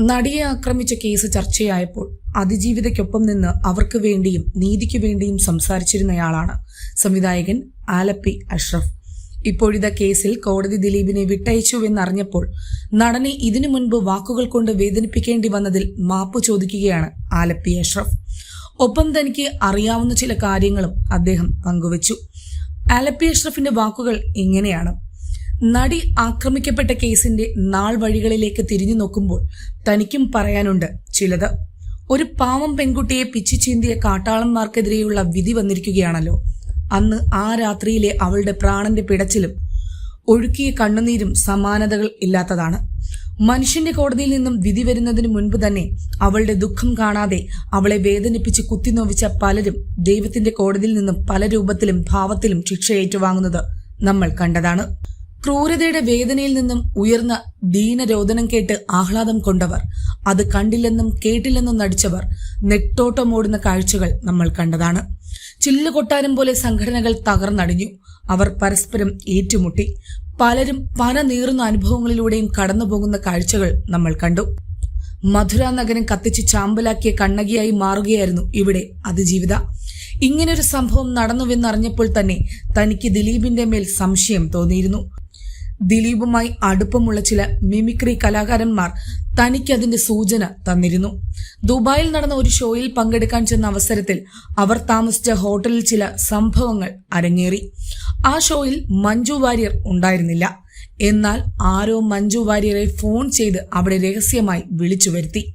നടിയെ ആക്രമിച്ച കേസ് ചർച്ചയായപ്പോൾ അതിജീവിതയ്ക്കൊപ്പം നിന്ന് അവർക്ക് വേണ്ടിയും നീതിക്ക് വേണ്ടിയും സംസാരിച്ചിരുന്നയാളാണ് സംവിധായകൻ ആലപ്പി അഷ്റഫ്. ഇപ്പോഴിത കേസിൽ കോടതി ദിലീപിനെ വിട്ടയച്ചുവെന്നറിഞ്ഞപ്പോൾ നടനെ ഇതിനു മുൻപ് വാക്കുകൾ കൊണ്ട് വേദനിപ്പിക്കേണ്ടി വന്നതിൽ മാപ്പ് ചോദിക്കുകയാണ് ആലപ്പി അഷ്റഫ്. ഒപ്പം തനിക്ക് അറിയാവുന്ന ചില കാര്യങ്ങളും അദ്ദേഹം പങ്കുവച്ചു. ആലപ്പി അഷ്റഫിന്റെ വാക്കുകൾ ഇങ്ങനെയാണ്. നടി ആക്രമിക്കപ്പെട്ട കേസിന്റെ നാൾ വഴികളിലേക്ക് തിരിഞ്ഞു നോക്കുമ്പോൾ തനിക്കും പറയാനുണ്ട് ചിലത്. ഒരു പാവം പെൺകുട്ടിയെ പിച്ചു ചീന്തിയ കാട്ടാളന്മാർക്കെതിരെയുള്ള വിധി വന്നിരിക്കുകയാണല്ലോ. അന്ന് ആ രാത്രിയിലെ അവളുടെ പ്രാണന്റെ പിടച്ചിലും ഒഴുക്കിയ കണ്ണുനീരും സമാനതകൾ ഇല്ലാത്തതാണ്. മനുഷ്യന്റെ കോടതിയിൽ നിന്നും വിധി വരുന്നതിന് മുൻപ് തന്നെ അവളുടെ ദുഃഖം കാണാതെ അവളെ വേദനിപ്പിച്ച് കുത്തിനോവിച്ച പലരും ദൈവത്തിന്റെ കോടതിയിൽ നിന്നും പല രൂപത്തിലും ഭാവത്തിലും ശിക്ഷ ഏറ്റുവാങ്ങുന്നത് നമ്മൾ കണ്ടതാണ്. ക്രൂരതയുടെ വേദനയിൽ നിന്നും ഉയർന്ന ദീനരോദനം കേട്ട് ആഹ്ലാദം കൊണ്ടവർ. അത് കണ്ടില്ലെന്നും കേട്ടില്ലെന്നും നടിച്ചവർ നെട്ടോട്ടമോടുന്ന കാഴ്ചകൾ നമ്മൾ കണ്ടതാണ്. ചില്ലുകൊട്ടാരം പോലെ സംഘടനകൾ തകർന്നടിഞ്ഞു. അവർ പരസ്പരം ഏറ്റുമുട്ടി. പലരും പന നീറുന്ന അനുഭവങ്ങളിലൂടെയും കടന്നുപോകുന്ന കാഴ്ചകൾ നമ്മൾ കണ്ടു. മധുര നഗരം കത്തിച്ച് ചാമ്പലാക്കിയ കണ്ണകിയായി മാറുകയായിരുന്നു ഇവിടെ അതിജീവിത. ഇങ്ങനൊരു സംഭവം നടന്നുവെന്നറിഞ്ഞപ്പോൾ തന്നെ തനിക്ക് ദിലീപിന്റെ മേൽ സംശയം തോന്നിയിരുന്നു. ദിലീപുമായി അടുപ്പമുള്ള ചില മിമിക്രി കലാകാരന്മാർ തനിക്കതിന്റെ സൂചന തന്നിരുന്നു. ദുബായിൽ നടന്ന ഒരു ഷോയിൽ പങ്കെടുക്കാൻ ചെന്ന അവസരത്തിൽ അവർ താമസിച്ച ഹോട്ടലിൽ ചില സംഭവങ്ങൾ അരങ്ങേറി. ആ ഷോയിൽ മഞ്ജു വാര്യർ ഉണ്ടായിരുന്നില്ല. എന്നാൽ ആരോ മഞ്ജു വാര്യരെ ഫോൺ ചെയ്ത് അവിടെ രഹസ്യമായി വിളിച്ചു വരുത്തി.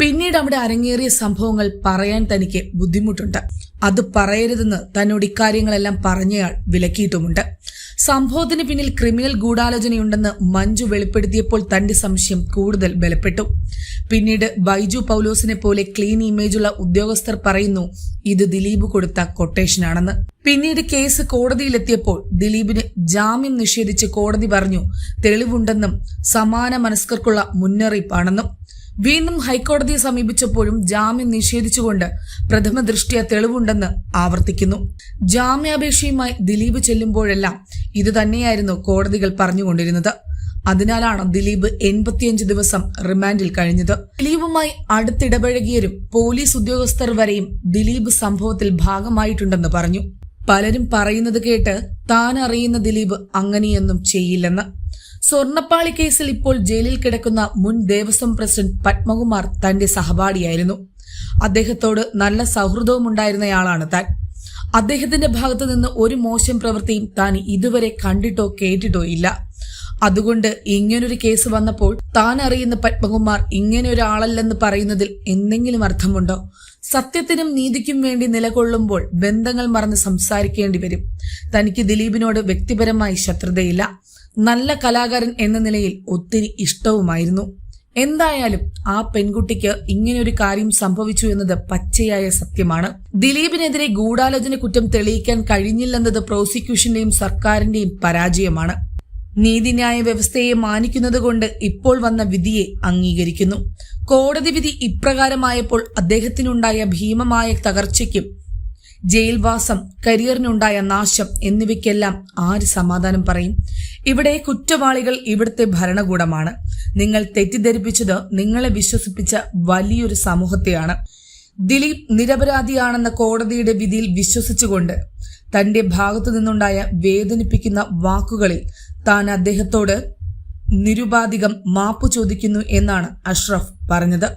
പിന്നീട് അവിടെ അരങ്ങേറിയ സംഭവങ്ങൾ പറയാൻ തനിക്ക് ബുദ്ധിമുട്ടുണ്ട്. അത് പറയരുതെന്ന് തന്നോട് ഇക്കാര്യങ്ങളെല്ലാം പറഞ്ഞയാൾ വിലക്കിയിട്ടുമുണ്ട്. സംഭവത്തിന് പിന്നിൽ ക്രിമിനൽ ഗൂഢാലോചനയുണ്ടെന്ന് മഞ്ജു വെളിപ്പെടുത്തിയപ്പോൾ തന്റെ സംശയം കൂടുതൽ ബലപ്പെട്ടു. പിന്നീട് ബൈജു പൗലോസിനെ പോലെ ക്ലീൻ ഇമേജുള്ള ഉദ്യോഗസ്ഥർ പറയുന്നു ഇത് ദിലീപ് കൊടുത്ത കൊട്ടേഷനാണെന്ന്. പിന്നീട് കേസ് കോടതിയിലെത്തിയപ്പോൾ ദിലീപിന് ജാമ്യം നിഷേധിച്ച് കോടതി പറഞ്ഞു തെളിവുണ്ടെന്നും സമാന മനസ്കർക്കുള്ള മുന്നറിയിപ്പാണെന്നും. വീണ്ടും ഹൈക്കോടതിയെ സമീപിച്ചപ്പോഴും ജാമ്യം നിഷേധിച്ചുകൊണ്ട് പ്രഥമ ദൃഷ്ടിയ തെളിവുണ്ടെന്ന് ആവർത്തിക്കുന്നു. ജാമ്യാപേക്ഷയുമായി ദിലീപ് ചെല്ലുമ്പോഴെല്ലാം ഇത് തന്നെയായിരുന്നു കോടതികൾ പറഞ്ഞുകൊണ്ടിരുന്നത്. അതിനാലാണ് ദിലീപ് എൺപത്തിയഞ്ച് ദിവസം റിമാൻഡിൽ കഴിഞ്ഞത്. ദിലീപുമായി അടുത്തിടപഴകിയരും പോലീസ് ഉദ്യോഗസ്ഥർ വരെയും ദിലീപ് സംഭവത്തിൽ ഭാഗമായിട്ടുണ്ടെന്ന് പറഞ്ഞു. പലരും പറയുന്നത് കേട്ട് താൻ അറിയുന്ന ദിലീപ് അങ്ങനെയൊന്നും ചെയ്യില്ലെന്ന്. സ്വർണപ്പാളി കേസിൽ ഇപ്പോൾ ജയിലിൽ കിടക്കുന്ന മുൻ ദേവസ്വം പ്രസിഡന്റ് പത്മകുമാർ തന്റെ സഹപാഠിയായിരുന്നു. അദ്ദേഹത്തോട് നല്ല സൗഹൃദവും ഉണ്ടായിരുന്നയാളാണ് താൻ. അദ്ദേഹത്തിന്റെ ഭാഗത്തു നിന്ന് ഒരു മോശം പ്രവൃത്തിയും താൻ ഇതുവരെ കണ്ടിട്ടോ കേട്ടിട്ടോ ഇല്ല. അതുകൊണ്ട് ഇങ്ങനൊരു കേസ് വന്നപ്പോൾ താൻ അറിയുന്ന പത്മകുമാർ ഇങ്ങനെ ഒരാളല്ലെന്ന് പറയുന്നതിൽ എന്തെങ്കിലും അർത്ഥമുണ്ടോ? സത്യത്തിനും നീതിക്കും വേണ്ടി നിലകൊള്ളുമ്പോൾ ബന്ധങ്ങൾ മറന്ന് സംസാരിക്കേണ്ടി വരും. തനിക്ക് ദിലീപിനോട് വ്യക്തിപരമായി ശത്രുതയില്ല. നല്ല കലാകാരൻ എന്ന നിലയിൽ ഒത്തിരി ഇഷ്ടവുമായിരുന്നു. എന്തായാലും ആ പെൺകുട്ടിക്ക് ഇങ്ങനെയൊരു കാര്യം സംഭവിച്ചു എന്നത് പച്ചയായ സത്യമാണ്. ദിലീപിനെതിരെ ഗൂഢാലോചന കുറ്റം തെളിയിക്കാൻ കഴിഞ്ഞില്ലെന്നത് പ്രോസിക്യൂഷന്റെയും സർക്കാരിന്റെയും പരാജയമാണ്. നീതിന്യായ വ്യവസ്ഥയെ മാനിക്കുന്നത് കൊണ്ട് ഇപ്പോൾ വന്ന വിധിയെ അംഗീകരിക്കുന്നു. കോടതി വിധി ഇപ്രകാരമായപ്പോൾ അദ്ദേഹത്തിനുണ്ടായ ഭീമമായ തകർച്ചയ്ക്കും ജയിൽവാസം കരിയറിനുണ്ടായ നാശം എന്നിവയ്ക്കെല്ലാം ആര് സമാധാനം പറയും? ഇവിടെ കുറ്റവാളികൾ ഇവിടുത്തെ ഭരണകൂടമാണ്. നിങ്ങൾ തെറ്റിദ്ധരിപ്പിച്ചത് നിങ്ങളെ വിശ്വസിപ്പിച്ച വലിയൊരു സമൂഹത്തെയാണ്. ദിലീപ് നിരപരാധിയാണെന്ന കോടതിയുടെ വിധിയിൽ വിശ്വസിച്ചുകൊണ്ട് തന്റെ ഭാഗത്തു നിന്നുണ്ടായ വേദനിപ്പിക്കുന്ന വാക്കുകളിൽ താൻ അദ്ദേഹത്തോട് നിരുപാധികം മാപ്പു ചോദിക്കുന്നു എന്നാണ് അഷ്റഫ് പറഞ്ഞത്.